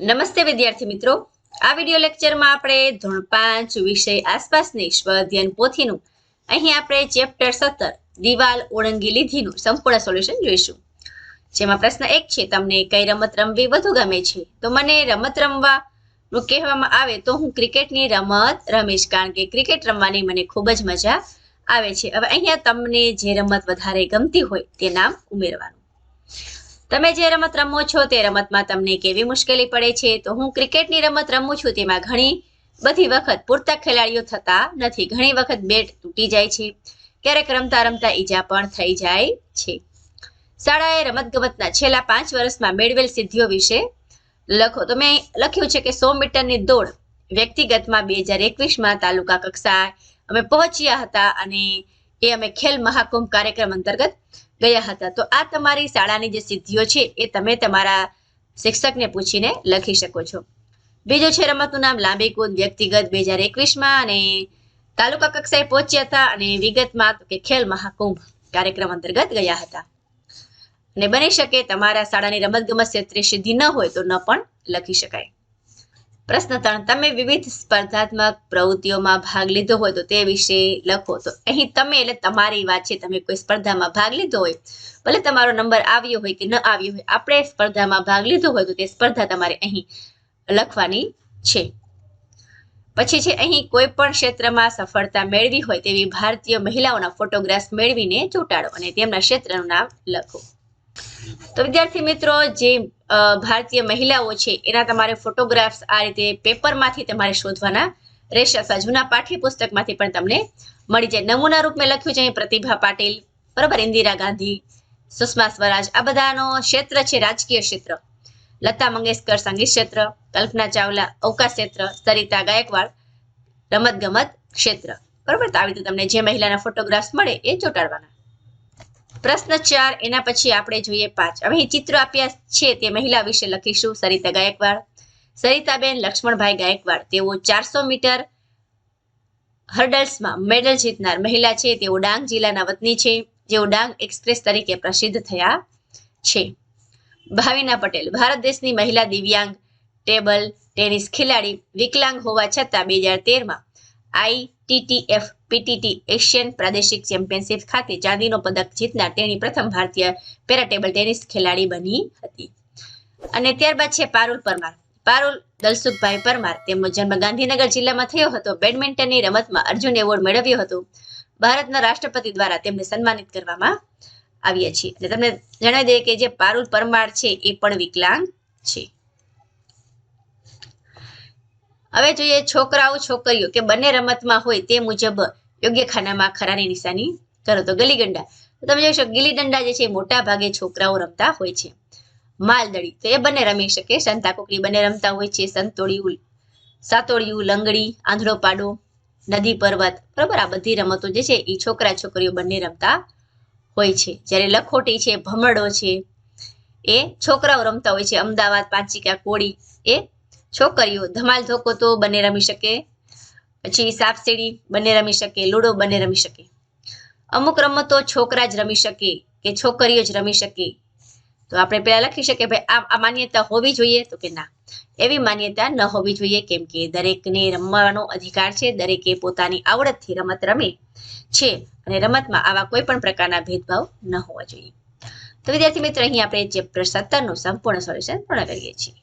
નમસ્તે વિદ્યાર્થી મિત્રો. આ વિડિયો લેક્ચરમાં આપણે ધોરણ પાંચ વિષય આસપાસની સ્વઅધ્યયન પોથીનું, અહીં આપણે ચેપ્ટર સત્તર, દિવાલ ઓળંગી લીધીનું સંપૂર્ણ સોલ્યુશન જોઈશું. જેમાં પ્રશ્ન એક છે, તમને કઈ રમત રમવી વધુ ગમે છે? તો મને રમત રમવાનું કહેવામાં આવે તો હું ક્રિકેટની રમત રમીશ, કારણ કે ક્રિકેટ રમવાની મને ખૂબ જ મજા આવે છે. હવે અહીંયા તમને જે રમત વધારે ગમતી હોય તે નામ ઉમેરવાનું. તમે જે રમત રમો છો તે રમતમાં તમને કેવી મુશ્કેલી પડે છે? તો હું ક્રિકેટની રમત રમું છું તેમાં ઘણી બધી વખત પૂરતા ખેલાડીઓ થતા નથી. ઘણી વખત બેટ તૂટી જાય છે. ક્યારેક રમતા રમતા ઈજા પણ થઈ જાય છે. શાળાએ રમતગમતના છેલ્લા પાંચ વર્ષમાં મેળવેલ સિદ્ધિઓ વિશે લખો. તો મેં લખ્યું છે કે સો મીટરની દોડ વ્યક્તિગતમાં બે હજાર એકવીસમાં તાલુકા કક્ષાએ અમે પહોંચ્યા હતા અને એ અમે ખેલ મહાકુંભ કાર્યક્રમ અંતર્ગત ગયા હતા. તો આ તમારી શાળાની જે સિદ્ધિઓ છે, એ તમે તમારા શિક્ષકને પૂછીને લખી શકો છો. બીજું છે, રમતનું નામ લાંબી કૂદ, વ્યક્તિગત બે હજાર એકવીસમાં અને તાલુકા કક્ષાએ પહોંચ્યા હતા અને વિગતમાં કે ખેલ મહાકુંભ કાર્યક્રમ અંતર્ગત ગયા હતા. અને બની શકે, તમારા શાળાની રમતગમત ક્ષેત્રે સિદ્ધિ ન હોય તો ન પણ લખી શકાય. પ્રશ્ન ત્રણ, તમે વિવિધ સ્પર્ધાત્મક પ્રવૃત્તિઓમાં ભાગ લીધો હોય તો તે વિશે લખો. તો અહીં તમે એટલે તમારી વાત છે, તમે કોઈ સ્પર્ધામાં ભાગ લીધો હોય, ભલે તમારો નંબર આવ્યો હોય કે ન આવ્યો હોય, આપણે સ્પર્ધામાં ભાગ લીધો હોય તો તે સ્પર્ધા તમારે અહીં લખવાની છે. પછી છે, અહીં કોઈ પણ ક્ષેત્રમાં સફળતા મેળવી હોય તેવી ભારતીય મહિલાઓના ફોટોગ્રાફ્સ મેળવીને ચોંટાડો અને તેમના ક્ષેત્રનું નામ લખો. તો વિદ્યાર્થી મિત્રો, જે ભારતીય મહિલાઓ છે, એના તમારે ફોટોગ્રાફ્સ આ રીતે પેપરમાંથી તમારે શોધવાના રહેશે. અથવા જૂના પાઠ્યપુસ્તકમાંથી પણ તમને મળી જાય. નમૂના રૂપ લખ્યું છે પ્રતિભા પાટીલ, બરાબર? ઇન્દિરા ગાંધી, સુષ્મા સ્વરાજ, આ બધાનો ક્ષેત્ર છે, રાજકીય ક્ષેત્ર. લતા મંગેશકર સંગીત ક્ષેત્ર, કલ્પના ચાવલા, અવકાશ ક્ષેત્ર, સરિતા ગાયકવાડ રમતગમત ક્ષેત્ર. બરાબર? તો આવી રીતે તમને જે મહિલાના ફોટોગ્રાફ્સ મળે એ ચોંટાડવાના. પ્રશ્ન ચાર, એના પછી આપણે જોઈએ પાંચ. હવે ચિત્ર આપ્યા છે તે મહિલા વિશે લખીશું. સરિતા ગાયકવાડ, સરિતાબેન લક્ષ્મણભાઈ ગાયકવાડ. તેઓ ચારસો મીટર હર્ડલ્સમાં મેડલ જીતનાર મહિલા છે. તેઓ ડાંગ જિલ્લાના વતની છે. જેઓ ડાંગ એક્સપ્રેસ તરીકે પ્રસિદ્ધ થયા છે. ભાવિના પટેલ, ભારત દેશની મહિલા દિવ્યાંગ ટેબલ ટેનિસ ખેલાડી વિકલાંગ હોવા છતાં બે હજાર તેરમાં આઈટીટીએફ પીટીટી એશિયન પ્રાદેશિક ચેમ્પિયનશિપ ખાતે ચાંદીનો પદક જીતનાર તેણી પ્રથમ ભારતીય પેરા ટેબલ ટેનિસ ખેલાડી બની હતી. અને ત્યારબાદ છે પારુલ પરમાર. પારુલ દલસુખભાઈ પરમાર તેમનો જન્મ ગાંધીનગર જિલ્લામાં થયો હતો. બેડમિન્ટનની રમતમાં અર્જુન એવોર્ડ મેળવ્યો હતો. ભારતના રાષ્ટ્રપતિ દ્વારા તેમને સન્માનિત કરવામાં આવ્યા છે અને તમને જણાવી દઈએ કે જે પારુલ પરમાર છે એ પણ વિકલાંગ છે. હવે જોઈએ છોકરાઓ, છોકરીઓ કે બંને રમતમાં હોય તે મુજબ યોગ્ય ખાનામાં ખરાની નિશાની કરો. તો ગલી તો તમે જોઈ શકો ગીલી જે છે મોટા ભાગે છોકરાઓ રમતા હોય છે. માલદડી તો એ બંને રમી શકે. સંતાકુકડી બંને રમતા હોય છે. સંતોળિયું સાતોળિયું લંગડી, આંધળો પાડો, નદી પર્વત. બરાબર? આ બધી રમતો જે છે એ છોકરા, છોકરીઓ બંને રમતા હોય છે. જ્યારે લખોટી છે, ભમરડો છે, એ છોકરાઓ રમતા હોય છે. અમદાવાદ, પાંચિકા, કોળી એ છોકરીઓ ધમાલ ધોકો તો બંને રમી શકે. પછી સાપસીડી બંને રમી શકે, લૂડો બંને રમી શકે. અમુક રમતો છોકરા જ રમી શકે કે છોકરીઓ જ રમી શકે. તો આપણે પહેલા લખી શકીએ ભાઈ આ માન્યતા હોવી જોઈએ તો કે ના. એવી માન્યતા ન હોવી જોઈએ કેમ કે દરેકને રમવાનો અધિકાર છે, દરેકે પોતાની આવડતથી રમત રમે છે અને રમતમાં આવા કોઈ પણ પ્રકારના ભેદભાવ ન હોવા જોઈએ. તો વિદ્યાર્થી મિત્રો, અહીં આપણે ચેપ્ટર સત્તરનું સંપૂર્ણ સોલ્યુશન પૂર્ણ કરીએ છીએ.